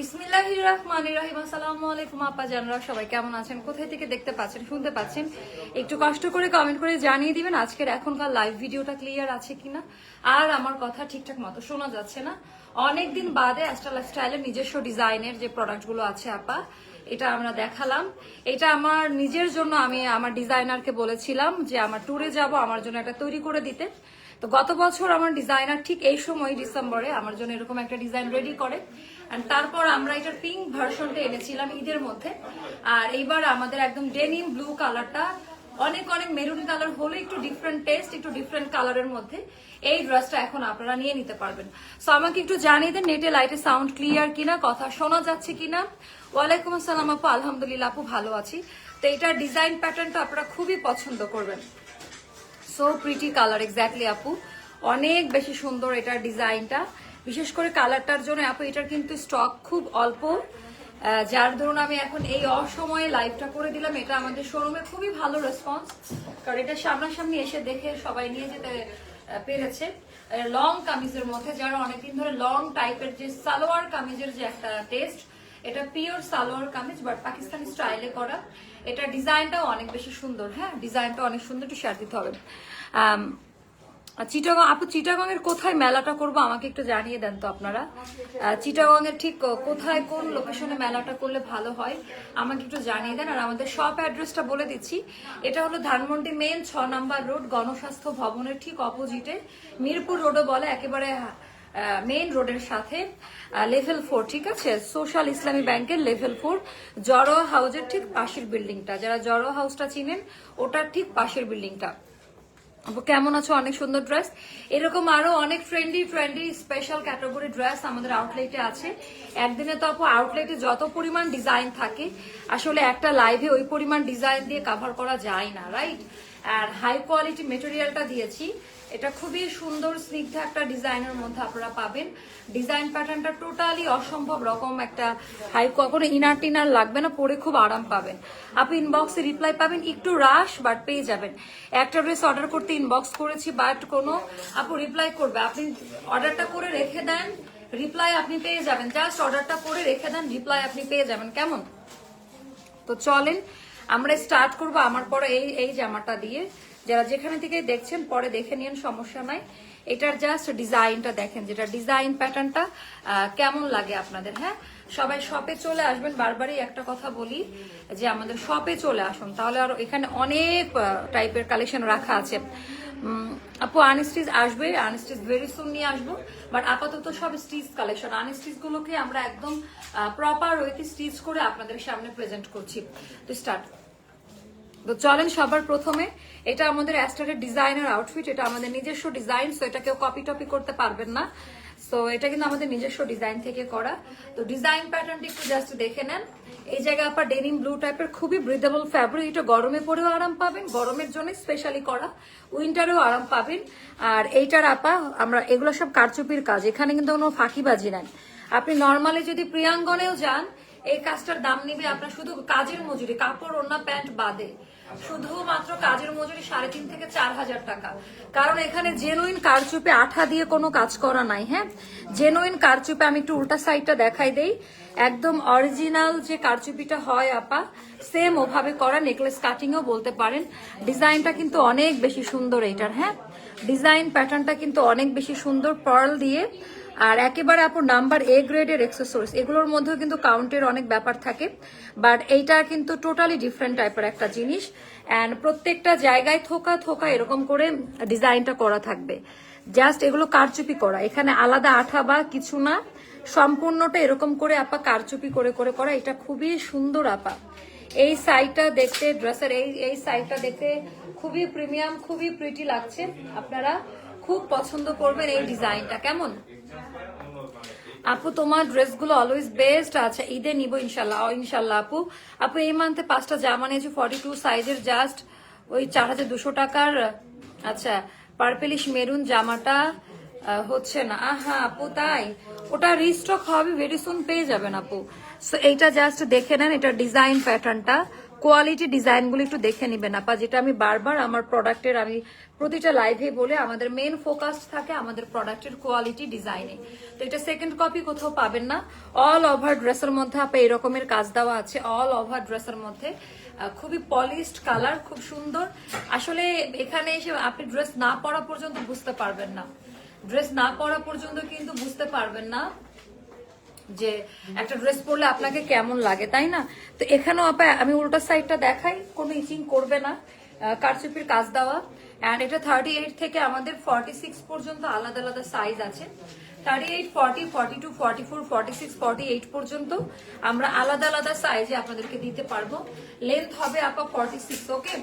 বিসমিল্লাহ রহমান রহিম। আসসালামু আলাইকুম, আপা জানরা, সবাই কেমন আছেন? কোথায় থেকে দেখতে পাচ্ছেন, শুনতে পাচ্ছেন? একটু কষ্ট করে কমেন্ট করে জানিয়ে দিবেন আজকের এখনকার লাইভ ভিডিওটা ক্লিয়ার আছে কিনা। আর আমার কথা ঠিকঠাক মতো শোনা যাচ্ছে না। অনেকদিন বাদে অ্যাস্ট্রা নিজস্ব ডিজাইনের যে প্রোডাক্টগুলো আছে, আপা, এটা আমরা দেখালাম। এটা আমার নিজের জন্য আমি আমার ডিজাইনারকে বলেছিলাম যে আমার ট্যুরে যাব, আমার জন্য একটা তৈরি করে দিতে। তো গত বছর আমার ডিজাইনার ঠিক এই সময় ডিসেম্বরে আমার জন্য এরকম একটা ডিজাইন রেডি করে। তারপর আমরা এটার পিঙ্ক ভার্সনটা এনেছিলাম ঈদের মধ্যে। আর এইবার আমাদের একদম ডেনিম ব্লু কালারটা অনেক অনেক মেরুন কালার হলে একটু ডিফারেন্ট টেস্ট একটু ডিফারেন্ট কালারের মধ্যে এই ড্রেসটা এখন আপনারা নিয়ে নিতে পারবেন। সো আমাকে একটু জানিয়ে দেন নেটে লাইটে সাউন্ড ক্লিয়ার কিনা, কথা শোনা যাচ্ছে কিনা? ওয়ালাইকুম আসসালাম আপু, আলহামদুলিল্লাহ আপু ভালো আছি। তো এটার ডিজাইন প্যাটার্নটা আপনারা খুবই পছন্দ করবেন। সো প্রিটি কালার এক্স্যাক্টলি আপু। অনেক বেশি সুন্দর এটার ডিজাইনটা বিশেষ করে কালারটার জন্য আপু, এটার কিন্তু স্টক খুব অল্প। যার ধরুন আমি এখন এই অসময়ে লাইভটা করে দিলাম, এটা আমাদের শোরুমে খুবই ভালো রেসপন্স কারণ এটা সামনাসামনি এসে দেখে সবাই নিয়ে যেতে পেরেছে। লং কামিজের মধ্যে যারা অনেকদিন ধরে লং টাইপের যে সালোয়ার কামিজের যে একটা টেস্ট এটা পিওর সালোয়ার কামিজ বাট পাকিস্তানি স্টাইলে করা। এটা ডিজাইনটাও অনেক বেশি সুন্দর হ্যাঁ? ডিজাইনটা অনেক সুন্দর, একটু শেয়ার দিতে হবে। চিটাগং আপু চিটাগং এর কোথায় মেলাটা করব? আমাকে একটু জানিয়ে দেন তো আপনারা। চিটাগং এর ঠিক কোথায়, কোন লোকেশনে মেলাটা করলে ভালো হয়, আমাকে একটু জানিয়ে দেন। আর আমাদের শপ অ্যাড্রেসটা বলে দিচ্ছি। এটা হলো ধানমন্ডি মেন ছ নাম্বার রোড গণস্বাস্থ্য ভবনের ঠিক অপোজিটে মিরপুর রোডও বলে একেবারে মেইন রোডের সাথে। লেভেল ফোর ঠিক আছে? সোশ্যাল ইসলামী ব্যাংকের লেভেল ফোর জড়ো হাউসের ঠিক পাশের বিল্ডিংটা যারা জড়ো হাউসটা চিনেন, ওটার ঠিক পাশের বিল্ডিংটা কেমন আছো? অনেক সুন্দর ড্রেস এরকম আরও অনেক friendly friendly special category dress আমাদের আউটলেটে আছে। একদিনে তো আপু আউটলেটে যত পরিমাণ ডিজাইন থাকে, আসলে একটা লাইভে ওই পরিমাণ ডিজাইন দিয়ে কাভার করা যায় না রাইট আর হাই কোয়ালিটি মেটেরিয়ালটা দিয়েছি। এটা খুবই সুন্দর, স্নিগ্ধ একটা ডিজাইনের মধ্যে আপনারা পাবেন। ডিজাইন প্যাটার্নটা টোটালি অসম্ভব রকম একটা হাই কোনো ইনার টিনার লাগবে না, পরে খুব আরাম পাবেন। আপনি ইনবক্সে রিপ্লাই পাবেন, একটু রাশ বাট পেয়ে যাবেন। একটা ড্রেস অর্ডার করতে ইনবক্স করেছি বাট কোনো আপু রিপ্লাই করবে। আপনি অর্ডারটা করে রেখে দেন রিপ্লাই আপনি পেয়ে যাবেন। জাস্ট অর্ডারটা করে রেখে দেন রিপ্লাই আপনি পেয়ে যাবেন। কেমন? তো চলেন আমরা স্টার্ট করব আমার পরে এই এই জামাটা দিয়ে। যারা যেখানে থেকে দেখছেন, পরে দেখে নিন, সমস্যা নাই। এটার জাস্ট ডিজাইনটা দেখেন, যেটা ডিজাইন প্যাটার্নটা কেমন লাগে আপনাদের হ্যাঁ? সবাই শপে চলে আসবেন, বারবারই একটা কথা বলি যে আমাদের শপে চলে আসুন। তাহলে আর এখানে অনেক টাইপের কালেকশন রাখা আছে। আপু আনস্টিচ আসবে আনস্টিচ ভেরি সুন নিয়ে আসব বাট আপাতত সব স্টিচ কালেকশন আনস্টিচ গুলোকে আমরা একদম প্রপার ওয়েতে স্টিচ করে আপনাদের সামনে প্রেজেন্ট করছি। তো স্টার্ট তো চলেন সবার প্রথমে। এটা আমাদের অ্যাস্টারের ডিজাইনার আউটফিট এটা আমাদের নিজস্ব ডিজাইন সো এটা কেউ কপি টপি করতে পারবেন না। সো এটা কিন্তু আমাদের নিজস্ব ডিজাইন থেকে করা। তো ডিজাইন প্যাটার্নটা একটু জাস্ট দেখে নেন। এই জায়গায় আপনার ডেনিম ব্লু টাইপের খুবই ব্রিদেবল ফ্যাব্রিক এটা গরমে পরেও আরাম পাবেন, গরমের জন্য স্পেশালি করা। উইন্টারেও আরাম পাবেন। আর এইটার আপা, আমরা এগুলো সব কারচুপির কাজ, এখানে কিন্তু কোনো ফাঁকিবাজি নেন আপনি নর্মালি যদি প্রিয়াঙ্গনেও যান এই কাজটার দাম নিবে আপনার শুধু কাজের মজুরি, কাপড়, ওড়না, প্যান্ট বাদে। শুধুমাত্র কাজের মজুরি সাড়ে তিন থেকে চার হাজার টাকা। কারণ এখানে জেনুইন কারচুপে আঠা দিয়ে কোনো কাজ করা নাই হ্যাঁ? জেনুইন কারচুপে আমি একটু উল্টা সাইডটা দেখাই দেই। একদম অরিজিনাল যে কারচুপিটা হয় আপা সেম ওভাবে করা নেকলেস কাটিংও বলতে পারেন। ডিজাইনটা কিন্তু অনেক বেশি সুন্দর এইটার হ্যাঁ? ডিজাইন প্যাটার্নটা কিন্তু অনেক বেশি সুন্দর পার্ল দিয়ে। আর একেবারে আপুর নাম্বার এ গ্রেডের এক্সেসরিজ এগুলোর মধ্যেও কিন্তু কাউন্টের অনেক ব্যাপার থাকে বাট এইটা কিন্তু টোটালি ডিফারেন্ট টাইপের একটা জিনিস অ্যান্ড প্রত্যেকটা জায়গায় থোকা থোকা এরকম করে ডিজাইনটা করা থাকবে। জাস্ট এগুলো কারচুপি করা, এখানে আলাদা আঠা বা কিছু না, সম্পূর্ণটা এরকম করে আপা কারচুপি করে করে করা, এটা খুবই সুন্দর আপা। এই সাইডটা দেখতে ড্রেসের এই এই সাইডটা দেখতে খুবই প্রিমিয়াম খুবই প্রিটি লাগছে, আপনারা খুব পছন্দ করবেন এই ডিজাইনটা কেমন? আপু, তোমার ড্রেসগুলো অলওয়েজ বেস্ট আছে। ঈদে নিব ইনশাল্লাহ। ইনশাল্লাহ আপু। আপু, এই মান্থে পাঁচটা জামা নিয়েছি ফর্টি টু সাইজের জাস্ট ওই চার হাজার দুশো টাকার। আচ্ছা পার্পেলিশ মেরুন জামাটা হচ্ছে না। আহা, আপু, তাই? ওটা রিস্টক হবে ভেরি সুন পেয়ে যাবেন আপু। সো এইটা জাস্ট দেখে নেন, এটা ডিজাইন প্যাটার্নটা কোয়ালিটি ডিজাইনগুলো একটু দেখে নিবেন, আপা, যেটা আমি বারবার আমার প্রোডাক্টের আমি প্রতিটা লাইভে বলে আমাদের মেন ফোকাস থাকে আমাদের প্রোডাক্টের কোয়ালিটি ডিজাইনে তো এটা সেকেন্ড কপি কোথাও পাবেন না। অল ওভার ড্রেসের মধ্যে আপা, এরকমের কাজ দেওয়া আছে অল ওভার ড্রেসের মধ্যে। খুবই পলিশড কালার খুব সুন্দর। আসলে এখানে এসে আপনি ড্রেস না পরা পর্যন্ত বুঝতে পারবেন না। ড্রেস না পরা পর্যন্ত কিন্তু বুঝতে পারবেন না। যে একটা ড্রেস পরলে আপনাকে কেমন লাগে, তাই না? তো এখানেও আপা, আমি উল্টা সাইডটা দেখাই, কোনো ইচিং করবে না কারচুপির কাজ দেওয়া। অ্যান্ড এটা থার্টি এইট থেকে আমাদের ফর্টি সিক্স পর্যন্ত আলাদা আলাদা সাইজ আছে। Thirty eight forty forty two forty four forty six forty eight পর্যন্ত আমরা আলাদা আলাদা সাইজে আপনাদেরকে দিতে পারব। লেন্থ হবে আপা ফর্টি সিক্স ওকে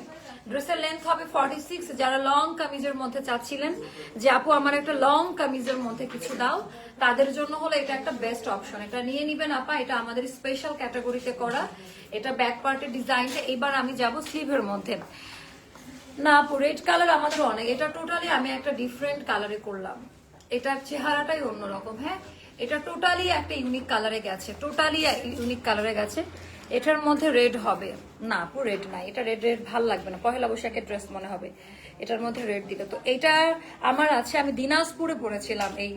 ড্রেসের লেন্থ হবে ফর্টি সিক্স যারা লং কামিজের মধ্যে চাচ্ছিলেন যে, আপু, আমার একটা লং কামিজের মধ্যে কিছু দাও। তাদের জন্য হলো এটা একটা বেস্ট অপশন এটা নিয়ে নিবেন আপা, এটা আমাদের স্পেশাল ক্যাটাগরিতে করা। এটা ব্যাক পার্টের ডিজাইনটা এবার আমি যাব স্লিভের মধ্যে। না, আপু রেড কালার আমাদের অনেক। এটা টোটালি আমি একটা ডিফারেন্ট কালারে করলাম। এটার চেহারাটাই অন্যরকম হ্যাঁ? এটা টোটালি একটা ইউনিক কালারে গেছে। টোটালি ইউনিক কালারে গেছে। এটার মধ্যে রেড হবে। না আপু রেড নাই। এটা রেড রেড ভালো লাগবে না। পহেলা বৈশাখের ড্রেস মনে হবে। এটার মধ্যে রেড দিলে তো এটা আমার আছে। আমি দিনাজপুরে পরেছিলাম এই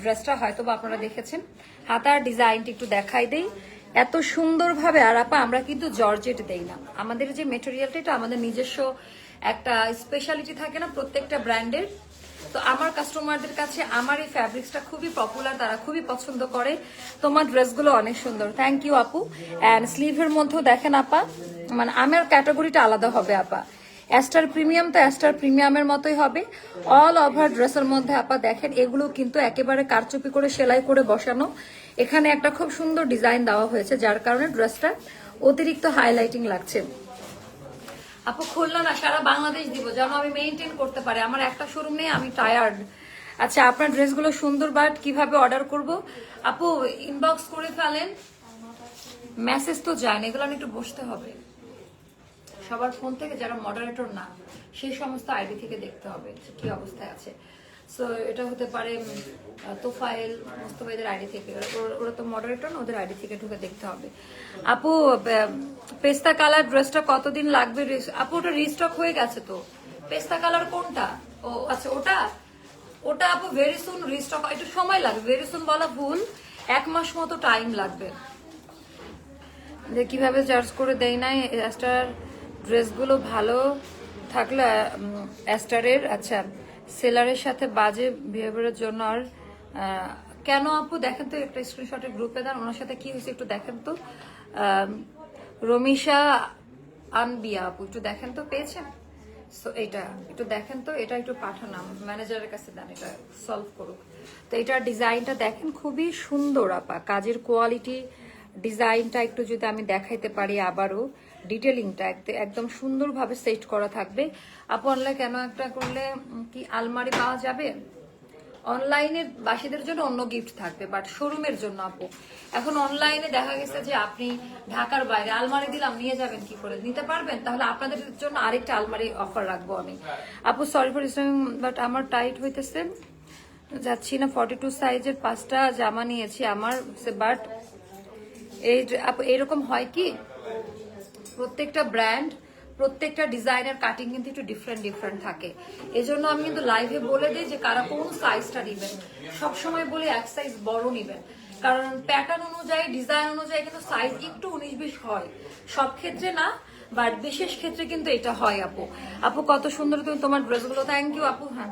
ড্রেসটা হয়তো বা আপনারা দেখেছেন। হাতার ডিজাইনটি একটু দেখাই দেই। এত সুন্দরভাবে, আর আপা, আমরা কিন্তু জর্জেট দেই না। আমাদের যে মেটেরিয়ালটা এটা আমাদের নিজস্ব একটা স্পেশালিটি থাকে না প্রত্যেকটা ব্র্যান্ডের তো আমার কাস্টমারদের কাছে আমার এই ফ্যাব্রিক্সটা খুবই পপুলার তারা খুবই পছন্দ করে। তোমার ড্রেসগুলো অনেক সুন্দর। থ্যাংক ইউ আপু। অ্যান্ড স্লিভের মধ্যেও দেখেন, আপা মানে আমার ক্যাটাগরিটা আলাদা হবে, আপা। অ্যাস্টার প্রিমিয়াম তো অ্যাস্টার প্রিমিয়ামের মতোই হবে। অল ওভার ড্রেসের মধ্যে, আপা, দেখেন, এগুলো কিন্তু একেবারে কারচুপি করে, সেলাই করে বসানো। এখানে একটা খুব সুন্দর ডিজাইন দেওয়া হয়েছে, যার কারণে ড্রেসটা অতিরিক্ত হাইলাইটিং লাগছে। আপু, খুললো না, সারা বাংলাদেশ দিব। যেন আমি মেনটেন করতে পারি। আমার একটা শোরুম নেই, আমি টায়ার্ড আচ্ছা আপনার ড্রেসগুলো সুন্দর বাট কীভাবে অর্ডার করব? আপু ইনবক্স করে ফেলেন। মেসেজ তো যায় না, এগুলো একটু বসতে হবে। সবার ফোন থেকে যারা মডারেটর না, সেই সমস্ত আইডি থেকে দেখতে হবে কি অবস্থায় আছে। সো এটা হতে পারে তোফায়েল মোস্তফাইদের আইডি থেকে। ওরা- তো মডারেটর না, ওদের আইডি থেকে ঢুকে দেখতে হবে। আপু পেস্তা কালার ড্রেসটা কতদিন লাগবে? আপু, ওটা রিস্টক হয়ে গেছে তো। পেস্তা কালার কোনটা? ও আচ্ছা ওটা? ওটা আপু ভেরি সুন রিস্টক একটু সময় লাগবে। ভেরি সুন বলা ভুল। এক মাস মতো টাইম লাগবে। যে কীভাবে চার্জ করে দেয় নাই অ্যাস্টার ড্রেসগুলো ভালো থাকলে অ্যাস্টারের আচ্ছা। সেলারের সাথে বাজে বিহেভিয়ারের জন্য আর কেন আপু? দেখেন তো, একটা স্ক্রিনশটের গ্রুপে দেন, ওনার সাথে কি হয়েছে একটু দেখেন তো। রমিশা আনবিয়া আপু, একটু দেখেন তো, পেয়েছেন? সো এটা, একটু দেখেন তো, এটা একটু পাঠানাম ম্যানেজারের কাছে দেন, এটা সলভ করুক। তো এটার ডিজাইনটা দেখেন, খুবই সুন্দর আপা, কাজের কোয়ালিটি ডিজাইনটা একটু যদি আমি দেখাইতে পারি আবারও। ডিটেলিংটা একদম সুন্দরভাবে সেট করা থাকবে। আপু অনলাইন কেন একটা করলে কি আলমারি পাওয়া যাবে? অনলাইনে বাসীদের জন্য অন্য গিফট থাকবে বাট শোরুমের জন্য, আপু। এখন অনলাইনে দেখা গেছে যে আপনি ঢাকার বাইরে আলমারি দিলাম, নিয়ে যাবেন কি করে? নিতে পারবেন? তাহলে আপনাদের জন্য আরেকটা আলমারি অফার রাখব আমি। আপু সরি ফর ইসলাম বাট আমার টাইট হইতেছে। যাচ্ছি না ফর্টি টু সাইজের পাঁচটা জামা নিয়েছি আমার বাট এই আপু, এরকম হয় কি? প্রত্যেকটা ব্র্যান্ড প্রত্যেকটা ডিজাইনের কাটিং কিন্তু একটু ডিফারেন্ট ডিফারেন্ট থাকে। এজন্য আমি কিন্তু লাইভে বলে দিই যে কারা কোন সাইজটা নেবেন। সবসময় বলি এক সাইজ বড় নেবেন। কারণ প্যাটার্ন অনুযায়ী ডিজাইন অনুযায়ী কিন্তু সাইজ একটু উনিশ বিশ হয়। সব ক্ষেত্রে না বাট বিশেষ ক্ষেত্রে কিন্তু এটা হয়, আপু। আপু, কত সুন্দর তুমি তোমার ড্রেসগুলো থ্যাংক ইউ আপু। হ্যাঁ।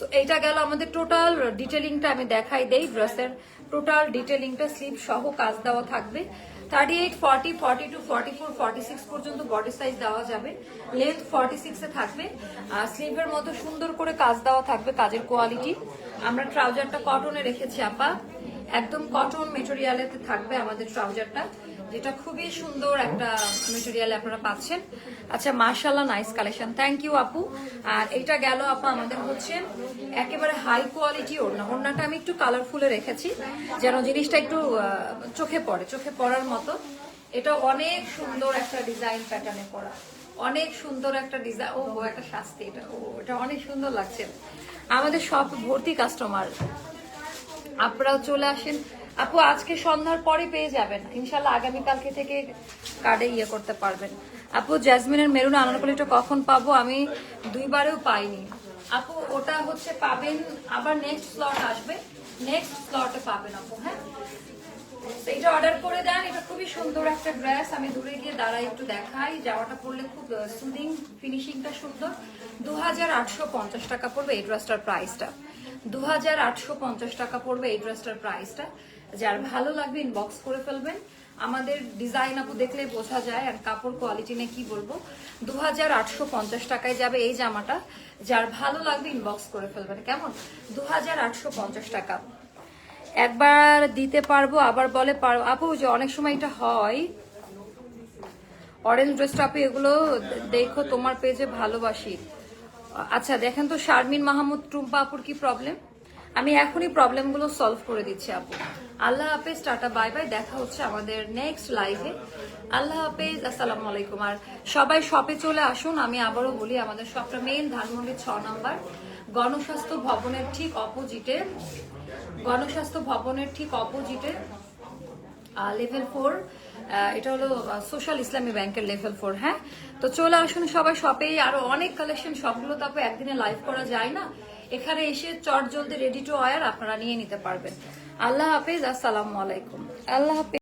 তো গেল আমাদের টোটাল ডিটেলিংটা আমি দেখাই দেই ড্রেসের টোটাল ডিটেলিংটা স্লিপ সহ কাজ দেওয়া থাকবে। Thirty eight forty two forty four forty six পর্যন্ত বডি সাইজ দেওয়া যাবে। লেন্থ সিক্সে থাকবে। আর স্লিভের মতো সুন্দর করে কাজ দেওয়া থাকবে কাজের কোয়ালিটি আমরা ট্রাউজারটা কটনে রেখেছি, আপা। একদম কটন মেটেরিয়ালেতে থাকবে আমাদের ট্রাউজারটা যেটা খুবই সুন্দর একটা মেটেরিয়াল আপনারা পাচ্ছেন। আচ্ছা মার্শাল্লাহ নাইস কালেকশন থ্যাংক ইউ আপু। আর এটা গেল আপু আমাদের হচ্ছে একেবারে হাই কোয়ালিটি ওড়না। ওড়নাটা আমি একটু কালারফুলে রেখেছি যেন জিনিসটা একটু চোখে পড়ে চোখে পড়ার মতো। এটা অনেক সুন্দর একটা ডিজাইন প্যাটার্নে করা। অনেক সুন্দর একটা ডিজাইন ও ও, একটা শাস্তি এটা। ও এটা অনেক সুন্দর লাগছে। আমাদের সব ভর্তি কাস্টমার আপনারাও চলে আসেন আপু, আজকে সন্ধ্যার পরে পেয়ে যাবেন। ইনশাল্লাহ আগামীকালকে থেকে কার্ডে ইয়ে করতে পারবেন। আপু জ্যাসমিনের মেরুন আনারকলিটা কখন পাবো? আমি দুইবারেও পাইনি। আপু, ওটা হচ্ছে পাবেন, আবার নেক্সট স্লট আসবে। নেক্সট স্লটে পাবেন আপু হ্যাঁ? এটা অর্ডার করে দেন। এটা খুবই সুন্দর একটা ড্রেস আমি দূরে গিয়ে দাঁড়াই, একটু দেখাই। জামাটা পরলে খুব সুদিং ফিনিশিংটা সুন্দর। দু হাজার আটশো পঞ্চাশ টাকা পড়বে এই ড্রেসটার প্রাইসটা দু হাজার আটশো পঞ্চাশ টাকা পড়বে এই ড্রেসটার প্রাইসটা। যার ভালো লাগবে ইনবক্স করে ফেলবেন। আমাদের ডিজাইন আপু দেখলে বোঝা যায় আর কাপড় কোয়ালিটি নিয়ে কি বলব। দু হাজার আটশো পঞ্চাশ টাকায় যাবে এই জামাটা। যার ভালো লাগবে ইনবক্স করে ফেলবেন। কেমন? দু হাজার আটশো পঞ্চাশ টাকা। একবার দিতে পারব, আবার বলে পারব। আপু যে অনেক সময় এটা হয়। অরেঞ্জ ড্রেসটা আপু, এগুলো দেখো, তোমার পেজে ভালোবাসি। আচ্ছা দেখেন তো শারমিন মাহমুদ, টুম্পা আপুর কি প্রবলেম আমি এখনই প্রবলেমগুলো সলভ করে দিচ্ছি আপু। আল্লাহ হাফেজ, টাটা বাই বাই দেখা হচ্ছে আমাদের নেক্সট লাইভে আল্লাহ হাফেজ, আসসালামু আলাইকুম। আর সবাই শপে চলে আসুন, আমি আবারও বলি আমাদের শপটা মেইন ধানমন্ডি ছ নম্বর। গণস্বাস্থ্য ভবনের ঠিক অপোজিটে গণস্বাস্থ্য ভবনের ঠিক অপোজিটে লেভেল ফোর এটা হলো সোশ্যাল ইসলামী ব্যাংকের লেভেল ফোর হ্যাঁ? তো চলে আসুন সবাই শপে আরও অনেক কালেকশন সবগুলো তারপর একদিনে লাইভ করা যায় না। এখানে এসে চট জলদি রেডি টু ওয়ার আপনারা নিয়ে নিতে পারবেন। আল্লাহ হাফেজ, আসসালামু আলাইকুম। আল্লাহ হাফেজ।